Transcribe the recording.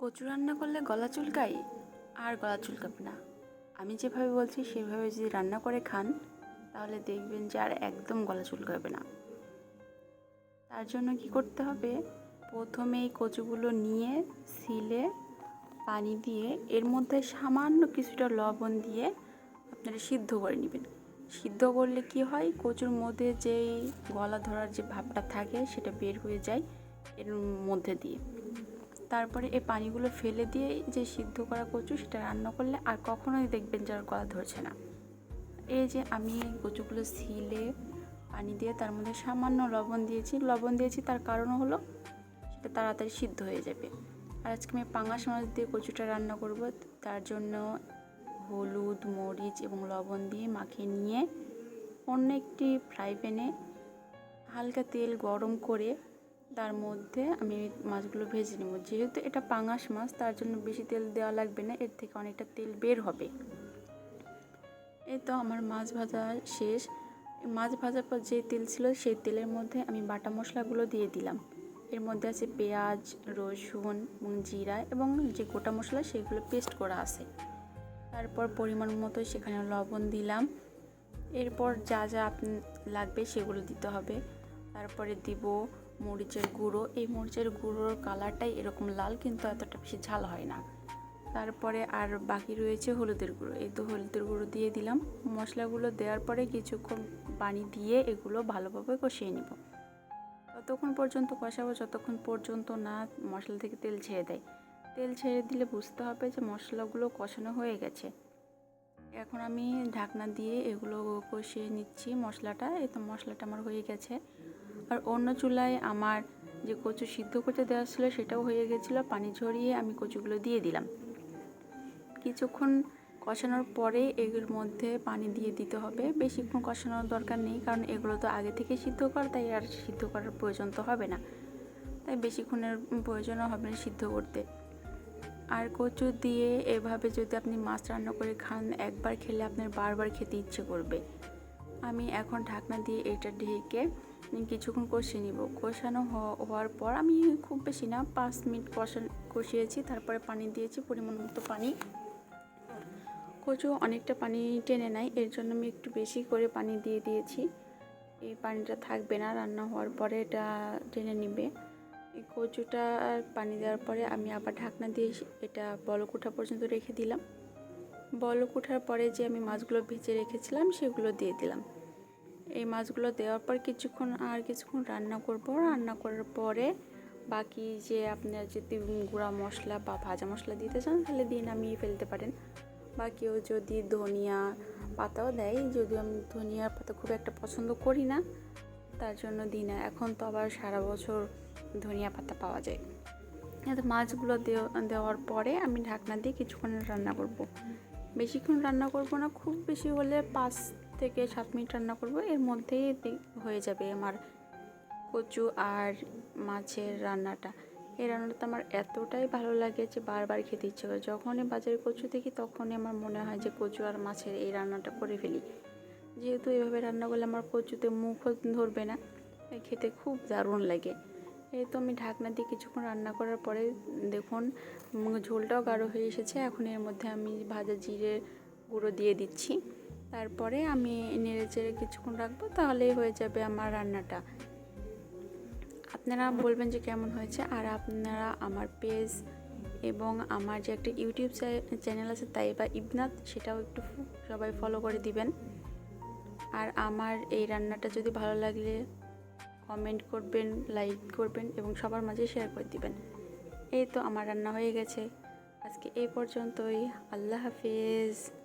কচু রান্না করলে গলা চুলকায়? আর গলা চুলকাবে না। আমি যেভাবে বলছি, সেভাবে যদি রান্না করে খান, তাহলে দেখবেন যে আর একদম গলা চুলকাবে না। তার জন্য কি করতে হবে? প্রথমে এই কচুগুলো নিয়ে, সিলে, পানি দিয়ে, এর মধ্যে সামান্য কিছুটা লবণ দিয়ে আপনারা সিদ্ধ করে নেবেন। সিদ্ধ করলে কি হয়? কচুর মধ্যে যেই গলা ধরার যে ভাবটা থাকে, সেটা বের হয়ে যায় এর মধ্যে দিয়ে। তারপরে এই পানিগুলো ফেলে দিয়ে যে সিদ্ধ করা কচু সেটা রান্না করলে আর কখনোই দেখবেন যে আর গলা ধরছে না। এই যে আমি কচুগুলো সিলে পানি দিয়ে তার মধ্যে সামান্য লবণ দিয়েছি। লবণ দিয়েছি তার কারণ হলো সেটা তাড়াতাড়ি সিদ্ধ হয়ে যাবে। আর আজকে আমি পাঙাশ মাছ দিয়ে কচুটা রান্না করব। তার জন্য হলুদ, মরিচ এবং লবণ দিয়ে মাখিয়ে নিয়ে অন্য একটি ফ্রাই প্যানে হালকা তেল গরম করে তার মধ্যে আমি মাছগুলো ভেজে নেব। যেহেতু এটা পাঙাশ মাছ, তার জন্য বেশি তেল দেওয়া লাগবে না, এর থেকে অনেকটা তেল বের হবে। এই তো আমার মাছ ভাজা শেষ। মাছ ভাজার পর যে তেল ছিল, সেই তেলের মধ্যে আমি বাটা মশলাগুলো দিয়ে দিলাম। এর মধ্যে আছে পেঁয়াজ, রসুন, এবং জিরা, এবং যে গোটা মশলা, সেগুলো পেস্ট করা আছে। তারপর পরিমাণ মতো সেখানে লবণ দিলাম। এরপর যা যা লাগবে সেগুলো দিতে হবে। তারপরে দিব মরিচের গুঁড়ো। এই মরিচের গুঁড়োর কালারটাই এরকম লাল, কিন্তু এতটা বেশি ঝাল হয় না। তারপরে আর বাকি রয়েছে হলুদের গুঁড়ো। এই তো হলুদের গুঁড়ো দিয়ে দিলাম। মশলাগুলো দেওয়ার পরে কিছুক্ষণ পানি দিয়ে এগুলো ভালোভাবে কষিয়ে নিব। ততক্ষণ পর্যন্ত কষাবো, যতক্ষণ পর্যন্ত না মশলা থেকে তেল ছেড়ে দেয়। তেল ছেড়ে দিলে বুঝতে হবে যে মশলাগুলো কষানো হয়ে গেছে। এখন আমি ঢাকনা দিয়ে এগুলো কষিয়ে নিচ্ছি মশলাটা। এই তো মশলাটা আমার হয়ে গেছে। আর অন্য চুলায় আমার যে কচু সিদ্ধ করতে দেওয়া ছিল সেটাও হয়ে গেছিল, পানি ঝরিয়ে আমি কচুগুলো দিয়ে দিলাম। কিছুক্ষণ কষানোর পরে এগুলোর মধ্যে পানি দিয়ে দিতে হবে। বেশিক্ষণ কষানোর দরকার নেই, কারণ এগুলো তো আগে থেকে সিদ্ধ কর, তাই আর সিদ্ধ করার প্রয়োজন তো হবে না। তাই বেশিক্ষণের প্রয়োজনও হবে না সিদ্ধ করতে। আর কচু দিয়ে এভাবে যদি আপনি মাছ রান্না করে খান, একবার খেলে আপনার বারবার খেতে ইচ্ছে করবে। আমি এখন ঢাকনা দিয়ে এটা ঢেকে কিছুক্ষণ কষিয়ে নিব। কষানো হওয়ার পর আমি খুব বেশি না, পাঁচ মিনিট কষা, কষিয়েছি, তারপরে পানি দিয়েছি, পরিমাণ মতো পানি। কচু অনেকটা পানি টেনে নেয়, এর জন্য আমি একটু বেশি করে পানি দিয়ে দিয়েছি। এই পানিটা থাকবে না, রান্না হওয়ার পরে এটা টেনে নিবে। এই কচুটা পানি দেওয়ার পরে আমি আবার ঢাকনা দিয়ে এটা বলক ওঠা পর্যন্ত রেখে দিলাম। বলক ওঠার পরে যে আমি মাছগুলো ভেজে রেখেছিলাম, সেগুলো দিয়ে দিলাম। এই মাছগুলো দেওয়ার পর কিছুক্ষণ আর কিছুক্ষণ রান্না করব। রান্না করার পরে বাকি যে আপনার যদি গুঁড়া মশলা বা ভাজা মশলা দিতে চান তাহলে দিয়ে নামিয়ে ফেলতে পারেন। বা কেউ যদি ধনিয়া পাতাও দেয়, যদিও আমি ধনিয়া পাতা খুব একটা পছন্দ করি না, তার জন্য দিই না। এখন তো আবার সারা বছর ধনিয়া পাতা পাওয়া যায়। মাছগুলো দেওয়ার পরে আমি ঢাকনা দিয়ে কিছুক্ষণ রান্না করব। বেশিক্ষণ রান্না করব না, খুব বেশি হলে পাঁচ থেকে সাত মিনিট রান্না করব, এর মধ্যেই হয়ে যাবে আমার কচু আর মাছের রান্নাটা। এই রান্নাটা আমার এতটাই ভালো লাগে যে বারবার খেতে ইচ্ছে করে। যখনই বাজারে কচু দেখি, তখনই আমার মনে হয় যে কচু আর মাছের এই রান্নাটা করে ফেলি। যেহেতু এভাবে রান্না করলে আমার কচুতে মুখও ধরবে না খেতে খুব দারুণ লাগে। এই তো আমি ঢাকনা দিয়ে কিছুক্ষণ রান্না করার পরে দেখুন ঝোলটাও গাঢ় হয়ে এসেছে। এখন এর মধ্যে আমি ভাজা জিরে গুঁড়ো দিয়ে দিচ্ছি। তারপরে আমি নেড়ে চেড়ে কিছুক্ষণ রাখব, তাহলেই হয়ে যাবে আমার রান্নাটা। আপনারা বলবেন যে কেমন হয়েছে, আর আপনারা আমার পেজ এবং আমার যে একটা ইউটিউব চ্যানেল আছে তাই বা ইবনাথ, সেটাও একটু সবাই ফলো করে দিবেন। আর আমার এই রান্নাটা যদি ভালো লাগলে কমেন্ট করবেন লাইক করবেন এবং সবার মাঝে শেয়ার করে দিবেন। এই তো আমার রান্না হয়ে গেছে। আজকে এই পর্যন্তই। আল্লাহ হাফিজ।